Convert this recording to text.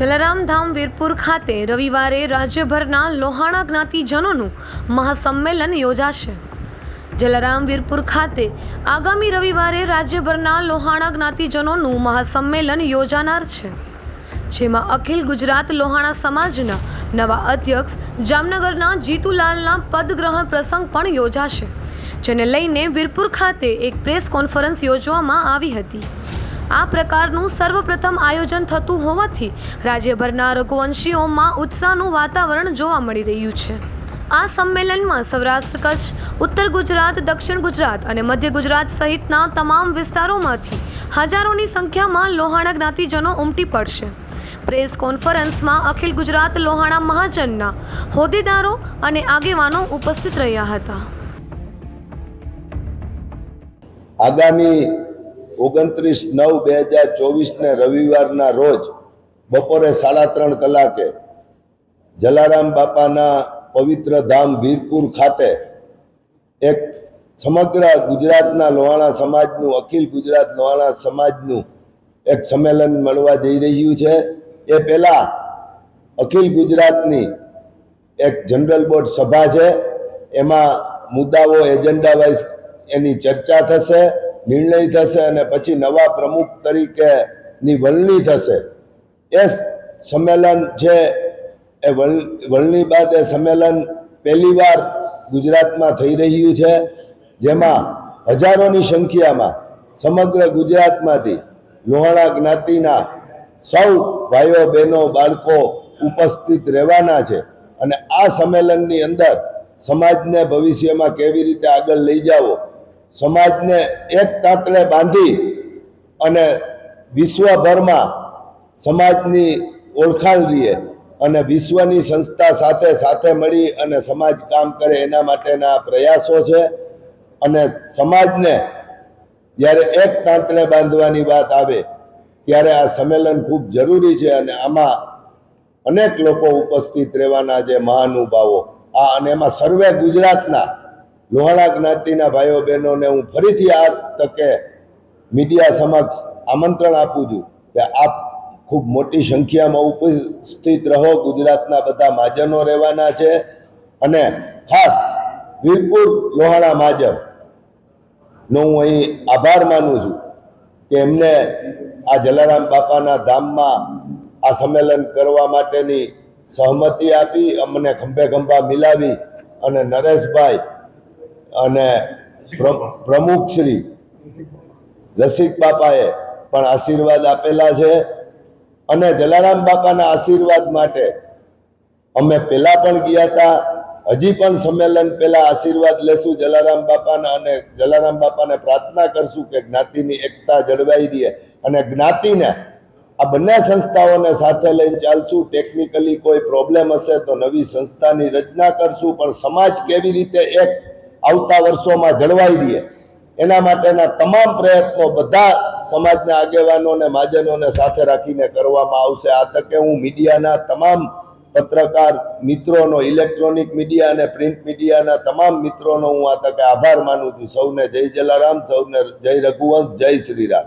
જલારામ ધામ વીરપુર ખાતે રવિવારે રાજ્યભરના લોહાણા જ્ઞાતિજનોનું મહાસંમેલન યોજાશે. જલારામ વીરપુર ખાતે આગામી રવિવારે રાજ્યભરના લોહાણા જ્ઞાતિજનોનું મહાસંમેલન યોજાનાર છે. જેમાં અખિલ ગુજરાત લોહાણા સમાજના નવા અધ્યક્ષ જામનગરના જીતુલાલના પદગ્રહણ પ્રસંગ પણ યોજાશે, જેને લઈને વીરપુર ખાતે એક પ્રેસ કોન્ફરન્સ યોજવામાં આવી હતી. આ પ્રકારનું સર્વપ્રથમ આયોજન થતું હોવાથી રાજ્યભરના રઘુવંશીઓમાં ઉત્સાહનું વાતાવરણ જોવા મળી રહ્યું છે. આ સંમેલનમાં સૌરાષ્ટ્ર કચ્છ, ઉત્તર ગુજરાત, દક્ષિણ ગુજરાત અને મધ્ય ગુજરાત સહિતના તમામ વિસ્તારોમાંથી હજારોની સંખ્યામાં લોહાણા જ્ઞાતિજનો ઉમટી પડશે. પ્રેસ કોન્ફરન્સમાં અખિલ ગુજરાત લોહાણા મહાજનના હોદ્દેદારો અને આગેવાનો ઉપસ્થિત રહ્યા હતા. આગામી ઓગણત્રીસ નવ બે હજાર ચોવીસને રવિવારના રોજ બપોરે સાડા ત્રણ કલાકે જલારામ બાપાના પવિત્ર ધામ વીરપુર ખાતે એક સમગ્ર ગુજરાતના લોહાણા સમાજનું, અખિલ ગુજરાત લોહાણા સમાજનું એક સંમેલન મળવા જઈ રહ્યું છે. એ પહેલાં અખિલ ગુજરાતની એક જનરલ બોર્ડ સભા છે. એમાં મુદ્દાઓ, એજન્ડા વાઇઝ એની ચર્ચા થશે. નિર્ણય થશે અને પછી નવા પ્રમુખ તરીકેની વલણી થશે. એ સંમેલન છે, એ વલ- વલણી બાદ એ સંમેલન પહેલીવાર ગુજરાતમાં થઈ રહ્યું છે, જેમાં હજારોની સંખ્યામાં સમગ્ર ગુજરાતમાંથી લોહાણા જ્ઞાતિના સૌ ભાઈઓ, બહેનો, બાળકો ઉપસ્થિત રહેવાના છે અને આ સંમેલનની અંદર સમાજને ભવિષ્યમાં કેવી રીતે આગળ લઈ જાવો સમાજને એક તાંતણે બાંધી અને વિશ્વભરમાં સમાજની ઓળખાણ લઈએ અને વિશ્વની સંસ્થા સાથે સાથે મળી અને સમાજ કામ કરે એના માટેના પ્રયાસો છે. અને સમાજને જ્યારે એક તાંતણે બાંધવાની વાત આવે, ત્યારે આ સંમેલન ખૂબ જરૂરી છે અને આમાં અનેક લોકો ઉપસ્થિત રહેવાના જે મહાનુભાવો. આ અને એમાં સર્વે ગુજરાતના લોહાણા જ્ઞાતિના ભાઈઓ બહેનોને હું ફરીથી આ તકે મીડિયા સમક્ષ આમંત્રણ આપું છું કે આપ ખૂબ મોટી સંખ્યામાં ઉપસ્થિત રહો. ગુજરાતના બધા મહાજનો રહેવાના છે અને ખાસ વીરપુર લોહાણા મહાજન નો હું અહીં આભાર માનું છું કે એમને આ જલારામ બાપાના ધામમાં આ સંમેલન કરવા માટેની સહમતિ આપી, અમને ખંભે ખંભા મિલાવી અને નરેશભાઈ અને પ્ર- પ્રમુખશ્રી રસિક બાપાએ પણ આશીર્વાદ આપેલા છે. અને જલારામ બાપાના આશીર્વાદ માટે અમે પહેલા પણ ગયા હતા. હજી પણ સંમેલન પહેલા આશીર્વાદ લેશું જલારામ બાપાના અને જલારામ બાપાને પ્રાર્થના કરશું કે જ્ઞાતિની એકતા જળવાઈ રહે અને જ્ઞાતિને આ બંને સંસ્થાઓને સાથે લઈને ચાલશું. ટેકનિકલી કોઈ પ્રોબ્લેમ હશે તો નવી સંસ્થાની રચના કરશું. પણ સમાજ કેવી રીતે એક આવતા વર્ષોમાં જળવાઈ રહે એના માટેના તમામ પ્રયત્નો બધા સમાજના આગેવાનોને માજનોને સાથે રાખીને કરવામાં આવશે. આ તકે હું મીડિયાના તમામ પત્રકાર મિત્રોનો, ઇલેક્ટ્રોનિક મીડિયા અને પ્રિન્ટ મીડિયાના તમામ મિત્રોનો હું આ તકે આભાર માનું છું. સૌને જય જલારામ, સૌને જય રઘુવંશ, જય શ્રીરામ